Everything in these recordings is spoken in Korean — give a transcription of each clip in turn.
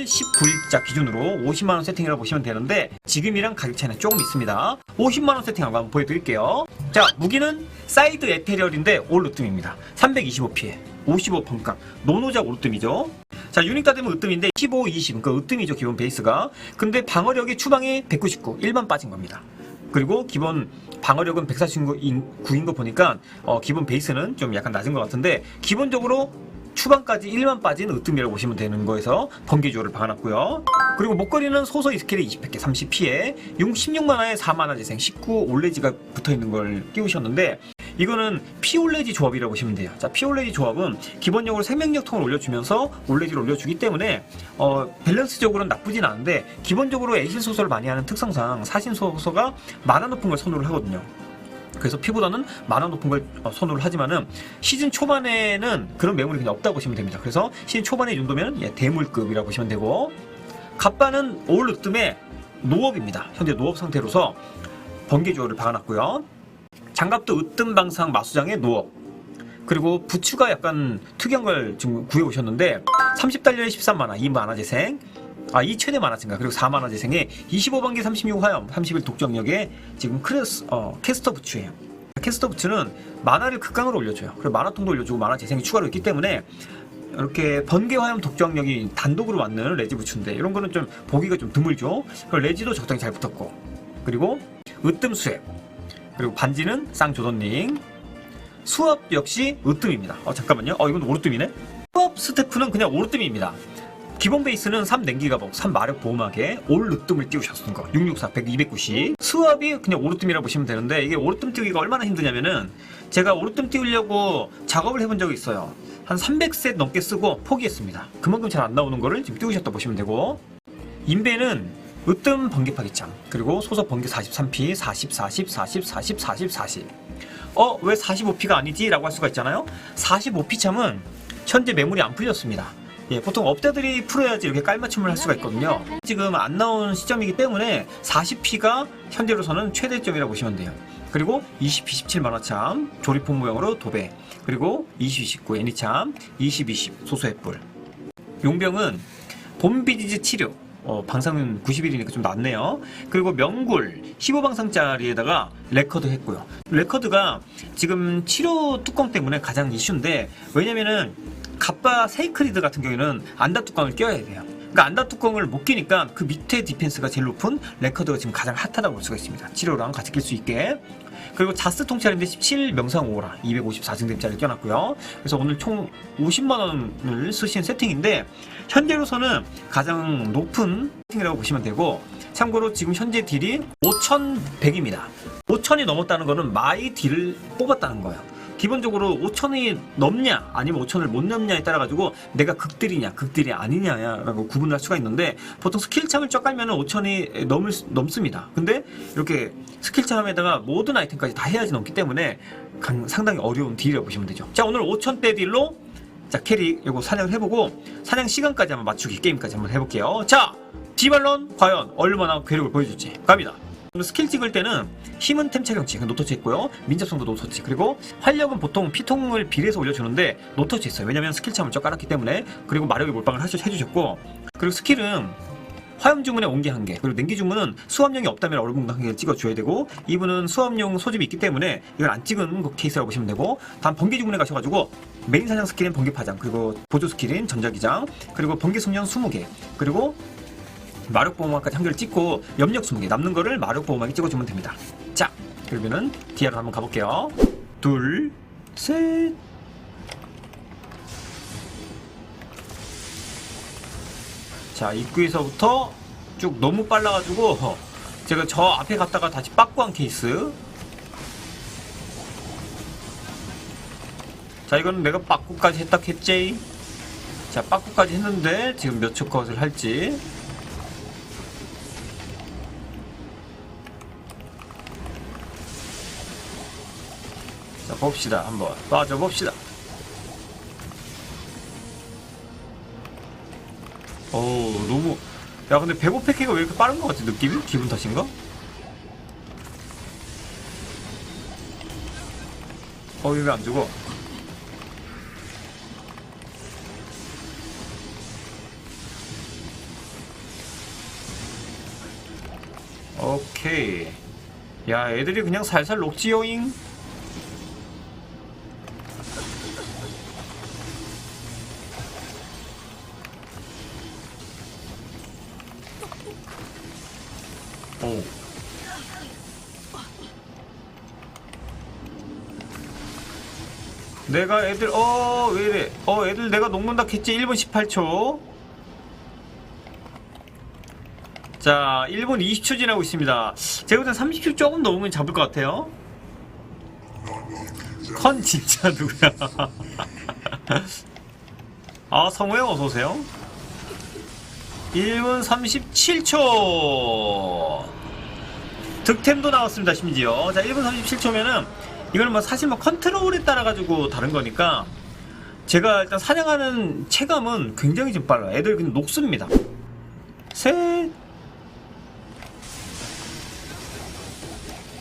3월 19일자 기준으로 50만원 세팅이라고 보시면 되는데 지금이랑 가격 차이는 조금 있습니다. 50만원 세팅하고 한번 보여드릴게요. 자 무기는 사이드 에테리얼인데 올 으뜸입니다. 325피해 55 펑강 노노작 올 으뜸이죠. 자 유닛 다 되면 으뜸인데 15, 20 그러니까 으뜸이죠 기본 베이스가. 근데 방어력이 추방이 199 1만 빠진 겁니다. 그리고 기본 방어력은 149인 거 보니까 어, 기본 베이스는 좀 약간 낮은 것 같은데 기본적으로 추방까지 1만 빠진 으뜸이라고 보시면 되는 거에서 번개조를 박아놨고요. 그리고 목걸이는 소서 이스켈에 20팩에 30피에 16만화에 4만화 재생 19 올레지가 붙어있는 걸 끼우셨는데 이거는 피올레지 조합이라고 보시면 돼요. 자, 피올레지 조합은 기본적으로 생명력 통을 올려주면서 올레지를 올려주기 때문에 어, 밸런스적으로는 나쁘진 않은데 기본적으로 애실 소설을 많이 하는 특성상 사신 소서가 만화 높은 걸 선호를 하거든요. 그래서 피보다는 만화 높은 걸 어, 선호를 하지만은 시즌 초반에는 그런 매물이 그냥 없다고 보시면 됩니다. 그래서 시즌 초반에 이 정도면 예, 대물급이라고 보시면 되고 갑바는 올 으뜸의 노업입니다. 현재 노업 상태로서 번개 조어를 박아놨고요. 장갑도 으뜸 방상 마수장의 노업. 그리고 부추가 약간 특이한 걸 지금 구해오셨는데 30달러에 13만화 2만화 재생 아, 이 최대 만화 증가 그리고 4만화 재생에 25반기 36 화염 31 독점력에 지금 크레스 어, 캐스터 부츠예요 캐스터 부츠는 만화를 극강으로 올려줘요 그리고 만화통도 올려주고 만화 재생이 추가로 있기 때문에 이렇게 번개 화염 독점력이 단독으로 맞는 레지 부츠인데 이런 거는 좀 보기가 좀 드물죠 그리고 레지도 적당히 잘 붙었고 그리고 으뜸 수액 그리고 반지는 쌍조던링 수업 역시 으뜸입니다. 어 잠깐만요. 어 이건 오르뜸이네. 수업 스태프는 그냥 오르뜸입니다. 기본 베이스는 3 냉기가복, 3 마력 보호막에 올 으뜸을 띄우셨은 거. 664, 100, 290. 수압이 그냥 오르뜸이라고 보시면 되는데 이게 오르뜸 띄우기가 얼마나 힘드냐면은 제가 오르뜸 띄우려고 작업을 해본 적이 있어요. 한 300셋 넘게 쓰고 포기했습니다. 그만큼 잘 안 나오는 거를 지금 띄우셨다 보시면 되고 인베는 으뜸 번개 파기장 그리고 소속 번개 43P 40 40 40 40 40 40 어, 왜 45P가 아니지? 라고 할 수가 있잖아요. 45P 참은 현재 매물이 안 풀렸습니다. 예, 보통 업자들이 풀어야지 이렇게 깔맞춤을 할 수가 있거든요. 지금 안 나온 시점이기 때문에 40P가 현재로서는 최대점이라고 보시면 돼요. 그리고 20P 17만화참, 조리폼 모형으로 도배, 그리고 2029 애니참, 2020 소소의 뿔. 용병은 봄비디즈 치료, 어, 방상은 90일이니까 좀 낫네요. 그리고 명굴 15방상짜리에다가 레커드 했고요. 레커드가 지금 치료 뚜껑 때문에 가장 이슈인데 왜냐면은 갑바 세이크리드 같은 경우에는 안다 뚜껑을 껴야 돼요. 그러니까 안다 뚜껑을 못 끼니까 그 밑에 디펜스가 제일 높은 레커드가 지금 가장 핫하다고 볼 수가 있습니다. 치료랑 같이 낄 수 있게. 그리고 자스 통찰인데 17 명상 오라 254증대짜리 껴놨고요. 그래서 오늘 총 50만 원을 쓰신 세팅인데 현재로서는 가장 높은 세팅이라고 보시면 되고 참고로 지금 현재 딜이 5,100입니다. 5,000이 넘었다는 거는 마이 딜을 뽑았다는 거예요. 기본적으로 5천이 넘냐 아니면 5천을 못 넘냐에 따라 가지고 내가 극딜이냐 극딜이 아니냐라고 구분할 수가 있는데 보통 스킬참을 쫙 깔면은 5천이 넘을 수- 넘습니다. 근데 이렇게 스킬참에다가 모든 아이템까지 다 해야지 넘기 때문에 강- 상당히 어려운 딜이라고 보시면 되죠. 자 오늘 5천대 딜로 자 캐릭 요거 사냥을 해보고 사냥 시간까지 한번 맞추기 게임까지 한번 해볼게요. 자 디발론 과연 얼마나 괴력을 보여줄지 갑니다. 스킬 찍을 때는 힘은 템 착용치 그 노터치 있고요. 민첩성도 노터치. 그리고 활력은 보통 피통을 비례해서 올려주는데 노터치 있어요. 왜냐면 스킬 참을 쫙 깔았기 때문에. 그리고 마력의 몰빵을 하셔- 해주셨고. 그리고 스킬은 화염 주문에 온기 한 개, 그리고 냉기 주문은 수압용이 없다면 얼음 한 개를 찍어줘야 되고, 이분은 수압용 소집이 있기 때문에 이걸 안 찍은 그 케이스라고 보시면 되고, 다음 번개 주문에 가셔가지고, 메인 사냥 스킬인 번개 파장, 그리고 보조 스킬인 전자기장, 그리고 번개 숙련 20개, 그리고 마력 보호막까지 한 개를 찍고 염력 20개 남는 거를 마력 보호막에 찍어주면 됩니다. 자, 그러면은 디아로 한번 가볼게요. 둘, 셋. 자, 입구에서부터 쭉 너무 빨라가지고 어, 제가 저 앞에 갔다가 다시 빠꾸한 케이스. 자, 이거는 내가 빠꾸까지 했다 했지. 자, 빠꾸까지 했는데 지금 몇 초 컷을 할지. 자, 봅시다. 한번 빠져 봅시다. 어우, 너무. 야, 근데 배고 패키가 왜 이렇게 빠른 것 같지, 느낌이? 기분 탓인가? 어, 왜 안 죽어? 오케이. 야, 애들이 그냥 살살 녹지요잉? 오. 내가 애들 어 왜이래? 어 애들 내가 녹는다 했지? 1분 18초. 자 1분 20초 지나고 있습니다. 제가 볼땐 30초 조금 넘으면 잡을 것 같아요. 컨 진짜 누구야? 아 성우형 어서오세요 1분 37초. 득템도 나왔습니다 심지어. 자 1분 37초면은 이거는 뭐 사실 뭐 컨트롤에 따라 가지고 다른 거니까 제가 일단 사냥하는 체감은 굉장히 좀 빨라요. 애들 그냥 녹습니다. 셋.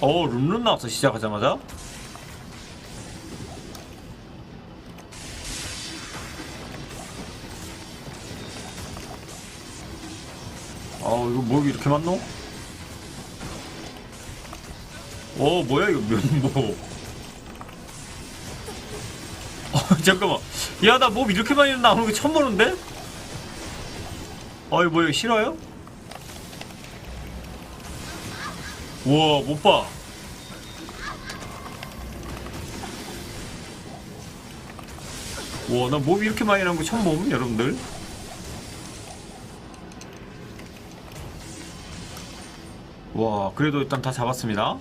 어, 룬룬 나왔어, 시작하자마자. 뭐 이렇게 많노? 어, 뭐야, 이거 면보. 어, 잠깐만. 야, 나 몹 이렇게 많이 나오는 거 처음 보는데? 어, 이거 뭐야, 싫어요? 우와 못 봐. 우와 나 몸이 이렇게 많이 나는 거 처음 봄 여러분들. 와 그래도 일단 다 잡았습니다.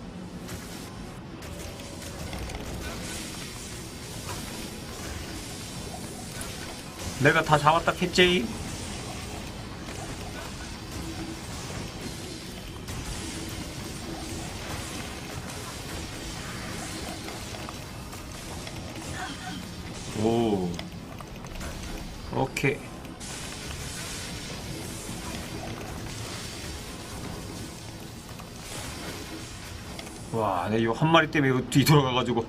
내가 다 잡았다 캣제이. 오. 오케이. 와, 내 이거 한 마리 때문에 이거 뒤돌아가가지고.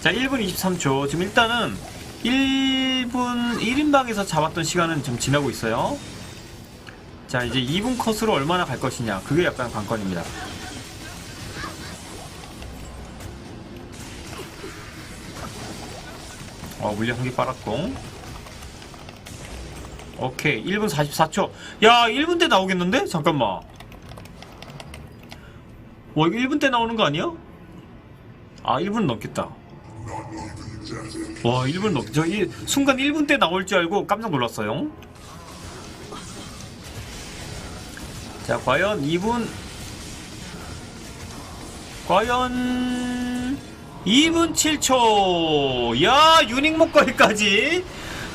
자, 1분 23초. 지금 일단은 1분 1인방에서 잡았던 시간은 좀 지나고 있어요. 자, 이제 2분 컷으로 얼마나 갈 것이냐. 그게 약간 관건입니다. 어, 물량 한개 빨았고. 오케이. 1분 44초. 야, 1분 때 나오겠는데? 잠깐만. 와, 이거 1분 때 나오는 거 아니야? 아, 1분 넘겠다. 와, 1분 넘, 저, 이, 순간 1분 때 나올 줄 알고 깜짝 놀랐어요. 자, 과연 2분, 과연 2분 7초. 야, 유닉 목걸이까지.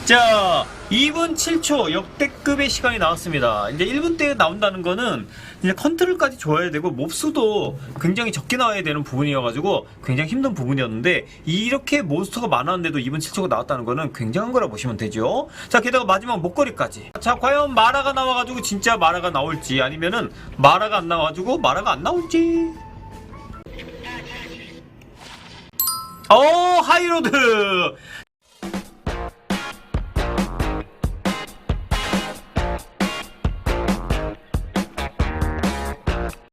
자, 2분 7초 역대급의 시간이 나왔습니다. 이제 1분 때 나온다는 거는 이제 컨트롤까지 줘야 되고 몹수도 굉장히 적게 나와야 되는 부분이어가지고 굉장히 힘든 부분이었는데 이렇게 몬스터가 많았는데도 2분 7초가 나왔다는 거는 굉장한 거라 보시면 되죠. 자, 게다가 마지막 목걸이까지. 자, 과연 마라가 나와가지고 진짜 마라가 나올지 아니면은 마라가 안 나와가지고 마라가 안 나올지. 어 하이로드